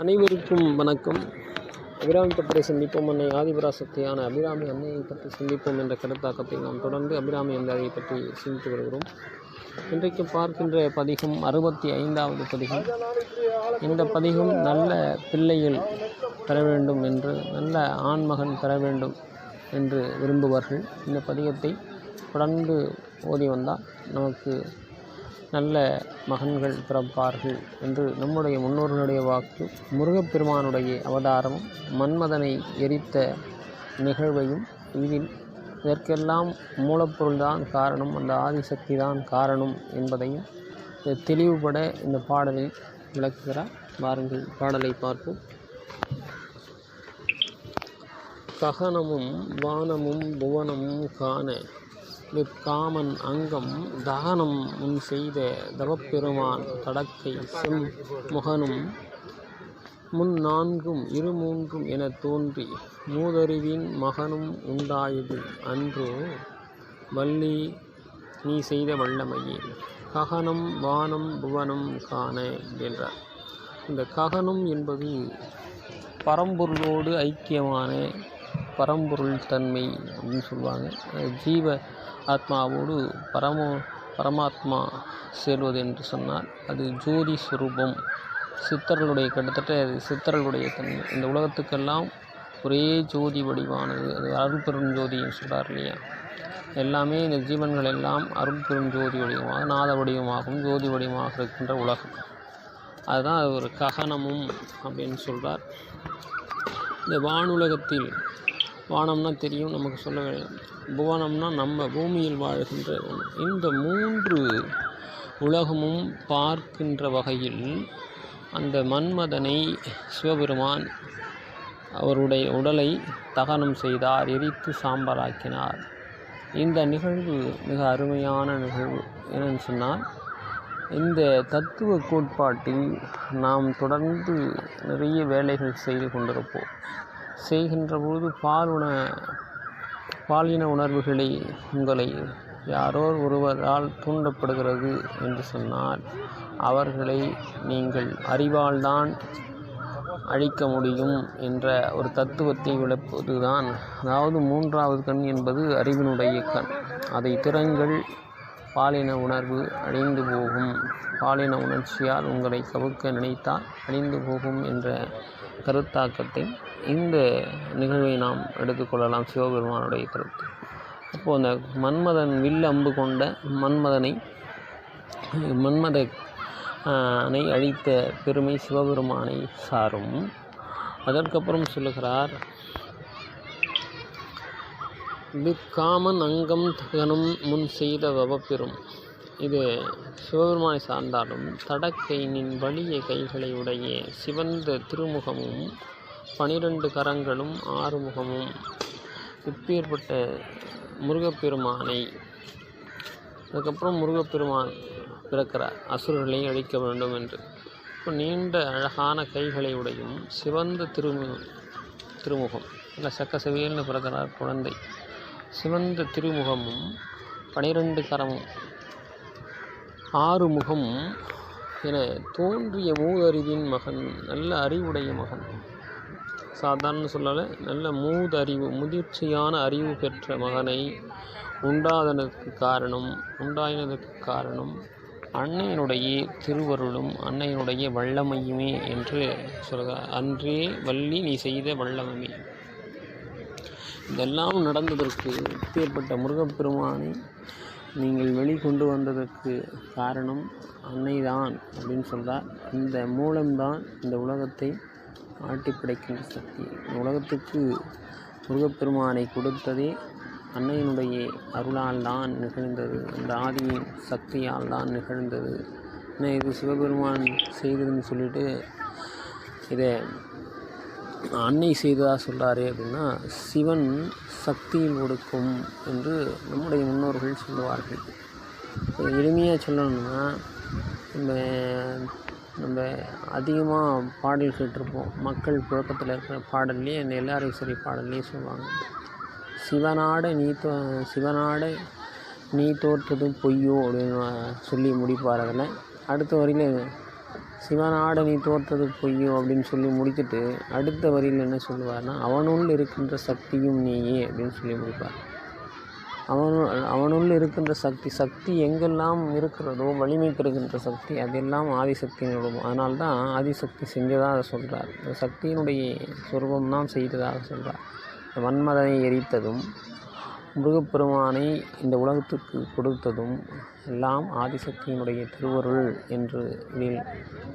அனைவருக்கும் வணக்கம். அபிராமி பற்றி சிந்திப்போம் அன்னை ஆதிபராசக்தியான அபிராமி அன்னையை பற்றி சிந்திப்போம் என்ற கருத்தாக்கத்தை நாம் தொடர்ந்து அபிராமி அன்னையை பற்றி சிந்தித்து வருகிறோம். இன்றைக்கு பார்க்கின்ற பதிகம் அறுபத்தி ஐந்தாவது பதிகம். இந்த பதிகம் நல்ல பிள்ளைகள் பெற வேண்டும் என்று நல்ல ஆண்மகன் பெற வேண்டும் என்று விரும்புவார்கள். இந்த பதிகத்தை தொடர்ந்து ஓதி வந்தால் நமக்கு நல்ல மகன்கள் பிறப்பார்கள் என்று நம்முடைய முன்னோர்களுடைய வாக்கு முருகப்பெருமானுடைய அவதாரமும் மன்மதனை எரித்த நிகழ்வையும் இதில் இதற்கெல்லாம் மூலப்பொருள்தான் காரணம் அந்த ஆதிசக்தி தான் காரணம் என்பதையும் தெளிவுபட இந்த பாடலில் விளக்குகிறார். வாருங்கள் பாடலை பார்ப்போம். ககனமும் வானமும் புவனமும் காண நிற்காமன் அங்கம் தகனம் முன் செய்த தவப்பெருமான் தடக்கை செம் முகனும் முன் நான்கும் இரு மூன்றும் என தோன்றி மூதறிவின் மகனும் உண்டாயது அன்று வள்ளி நீ செய்த வல்லமையே. ககனம் வானம் புவனம் காண என்றார். இந்த ககனம் என்பது பரம்பொருளோடு ஐக்கியமான பரம்பொருள் தன்மை அப்படின்னு சொல்லுவாங்க. ஜீவ ஆத்மாவோடு பரம பரமாத்மா சேர்வது என்று சொன்னால் அது ஜோதி சுரூபம். சித்தர்களுடைய கிட்டத்தட்ட அது சித்தர்களுடைய தன்மை. இந்த உலகத்துக்கெல்லாம் ஒரே ஜோதி வடிவானது. அது அருள்பெரும் ஜோதின்னு சொல்கிறார் இல்லையா? எல்லாமே இந்த ஜீவன்கள் எல்லாம் அருள்பெரும் ஜோதி வடிவமாக நாத வடிவமாகவும் ஜோதி வடிவமாக இருக்கின்ற உலகம். அதுதான் அது ஒரு ககனமும் அப்படின்னு சொல்கிறார் இந்த வானுலகத்தில் வானம்னா தெரியும் நமக்கு சொல்ல வேண்டும் புவனம்னா நம்ம பூமியில் வாழ்கின்ற ஒன்று இந்த மூன்று உலகமும் பார்க்கின்ற வகையில் அந்த மன்மதனை சிவபெருமான் அவருடைய உடலை தகனம் செய்தார் எரித்து சாம்பலாக்கினார். இந்த நிகழ்வு மிக அருமையான நிகழ்வு என்னன்னு சொன்னால் இந்த தத்துவ கோட்பாட்டில் நாம் தொடர்ந்து நிறைய வேலைகள் செய்து கொண்டிருப்போம். செய்கின்ற பொழுது பாலுண பாலின உணர்வுகளை உங்களை யாரோ ஒருவரால் தூண்டப்படுகிறது என்று சொன்னால் அவர்களை நீங்கள் அறிவால்தான் அழிக்க முடியும் என்ற ஒரு தத்துவத்தை விளப்பதுதான். அதாவது மூன்றாவது கண் என்பது அறிவினுடைய கண். அதை திறங்கள் பாலின உணர்வு அழிந்து போகும். பாலின உணர்ச்சியால் உங்களை கவுக்க நினைத்தால் அழிந்து போகும் என்ற கருத்தாக்கத்தை இந்த நிகழ்வை நாம் எடுத்துக்கொள்ளலாம். சிவபெருமானுடைய கருத்து. அப்போது அந்த மன்மதன் வில் அம்பு கொண்ட மன்மதனை மன்மத னை அழித்த பெருமை சிவபெருமானை சாரும். அதற்கப்புறம் சொல்லுகிறார் மிக்காமன் அங்கம் தகனும் முன் செய்த வவப்பெரும். இது சிவபெருமானை சார்ந்தாலும் தடக்கைனின் வலிய கைகளை உடைய சிவந்த திருமுகமும் பனிரெண்டு கரங்களும் ஆறுமுகமும். இப்பேற்பட்ட முருகப்பெருமானை அதுக்கப்புறம் முருகப்பெருமான் பிறக்கிறார். அசுரர்களை அழிக்க வேண்டும் என்று. இப்போ நீண்ட அழகான கைகளை உடையும் சிவந்த திருமு திருமுகம். இல்லை சக்கசவியல்னு பிறக்கிறார் குழந்தை. சிவந்த திருமுகமும் பனிரெண்டு கரமும் ஆறு முகம் என தோன்றிய மூதறிவின் மகன் நல்ல அறிவுடைய மகன். சாதாரண சொல்லலை நல்ல மூதறிவு முதிர்ச்சியான அறிவு பெற்ற மகனை உண்டாதனுக்கு காரணம் உண்டாயினதற்கு காரணம் அன்னையினுடைய திருவருளும் அன்னையினுடைய வல்லமையுமே என்று சொல்கிறார் அன்றே வள்ளி நீ செய்த வல்லமையே. இதெல்லாம் நடந்ததற்கு ஏற்பட்ட முருகப்பெருமானை நீங்கள் வெளிக்கொண்டு வந்ததற்கு காரணம் அன்னை தான் அப்படின்னு சொல்கிறார் இந்த மூலம்தான் இந்த உலகத்தை ஆட்டி படைக்கின்ற சக்தி. இந்த உலகத்துக்கு முருகப்பெருமானை கொடுத்ததே அன்னையினுடைய அருளால் தான் நிகழ்ந்தது. அந்த ஆதியின் சக்தியால் தான் நிகழ்ந்தது. என்ன இது சிவபெருமான் செய்ததுன்னு சொல்லிட்டு இதை அன்னை செய்ததாக சொல்கிறாரு அப்படின்னா சிவன் சக்தியில் ஒடுக்கும் என்று நம்முடைய முன்னோர்கள் சொல்லுவார்கள். எளிமையாக சொல்லணும்னா நம்ம நம்ம அதிகமாக பாடல் கேட்டிருப்போம். மக்கள் புழக்கத்தில் இருக்கிற பாடல்லையே அந்த எல்லாரேஸ்வரி பாடல்லையே சொல்லுவாங்க. சிவனாட நீ தோ சிவனாட நீ தோற்றதும் பொய்யோ அப்படின்னு சொல்லி முடிப்பார் அதில். அடுத்த வரையில் சிவனாட நீ தோற்றது பொய்யோ அப்படின்னு சொல்லி முடித்துட்டு அடுத்த வரியில் என்ன சொல்லுவார்னா அவனுள் இருக்கின்ற சக்தியும் நீயே அப்படின்னு சொல்லி முடிப்பார். அவனு அவனுள் இருக்கின்ற சக்தி சக்தி எங்கெல்லாம் இருக்கிறதோ வலிமை பெறுகின்ற சக்தி அதெல்லாம் ஆதிசக்தியினுடைய அதனால் தான் ஆதிசக்தி செஞ்சதாக சொல்கிறார் இந்த சக்தியினுடைய சொருபம் தான் செய்ததாக சொல்கிறார் வன்மதனை எரித்ததும் முருகப்பெருமானை இந்த உலகத்துக்கு கொடுத்ததும் எல்லாம் ஆதிசக்தியினுடைய திருவருள் என்று இதில்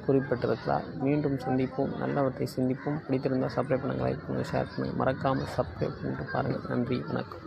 குறிப்பிட்டிருக்கிறார். மீண்டும் சந்திப்போம். நல்லவற்றை சிந்திப்போம். பிடித்திருந்தால் சப்ஸ்கிரைப் பண்ணுங்கள் லைக் பண்ணுங்கள் ஷேர் பண்ணுங்கள் மறக்காமல் சப்ஸ்கிரைப் பண்ணிட்டு பாருங்கள் நன்றி வணக்கம்.